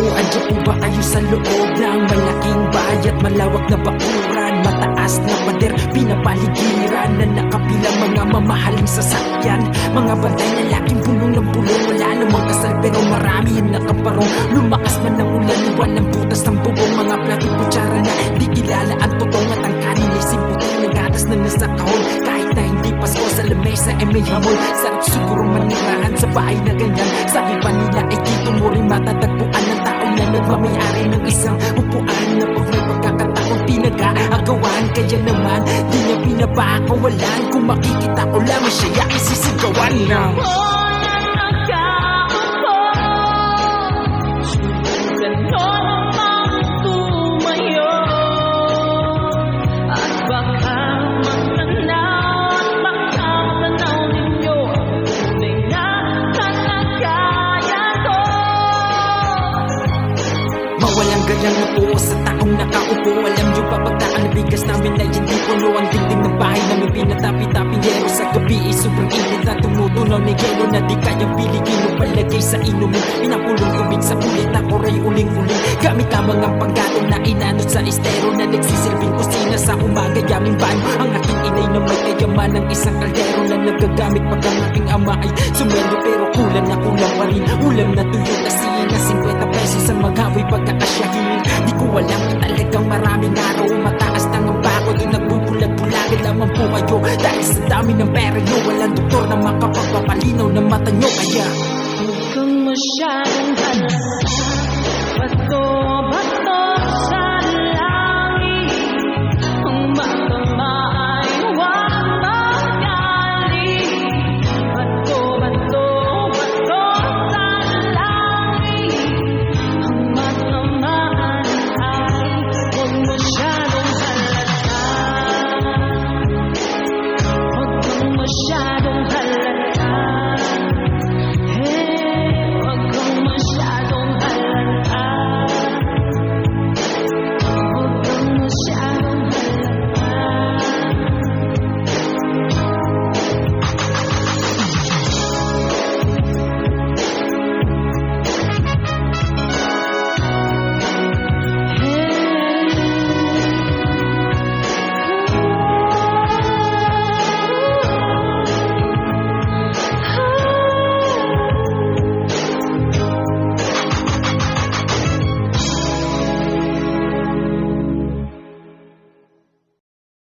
po ba kayo sa loob ng malaking bayat Malawak na bakuran, mataas na pader Pinapaligiran na nakapilang mga mamahaling sasakyan. Mga bantay na laking pulong ng pulong Wala namang kasal pero marami yung nakaparong Lumakas man ng ulan, iwan ng butas ng bubong. Mga plato kutsara na di kilala ang totoo At ang kanin ay simputin ng gatas na nasa kahon. Kahit na hindi Pasko sa lamesa ay may hamon. Sarap siguro manirahan sa bahay na ganyan. Sabi pa nila ay dito mo rin matatagpuan nagmamayari ng isang upuan Na pag may pagkakataon pinag-aagawan. Kaya naman di niya pinapakawalan Kung makikita ko lamang siya ay sisigawan ng Mawalang galang na po sa taong nakaupo. Alam nyo ba pagdaan ng bigas namin ay hindi puno. Ang dingding ng bahay namin pinatapi-taping yero Sa gabi ay sobrang init na tumutunaw ni yelo Na di kayang piligin o palagay sa inumin. Pinapulong tubig sa ulit ako ray uling-uling. Gamit lamang ang panggatong na inanod sa estero Na nagsisilbing kusina sa umaga yaming banyo Ang aking inay na may kayaman ng isang kaldero Na nagagamit pag ang aking ama ay sumweldo Pero kulang na kulang pa rin. Ulam na tuyo na siya na 50 pesos pagkakasyahin. Di ko alam talagang maraming araw Mataas na ang bako Di nagbubulag-bulagan lamang po kayo Dahil sa dami ng pera nyo Walang doktor na makapagpapalinaw ng mata nyo. Kaya Kung masyadong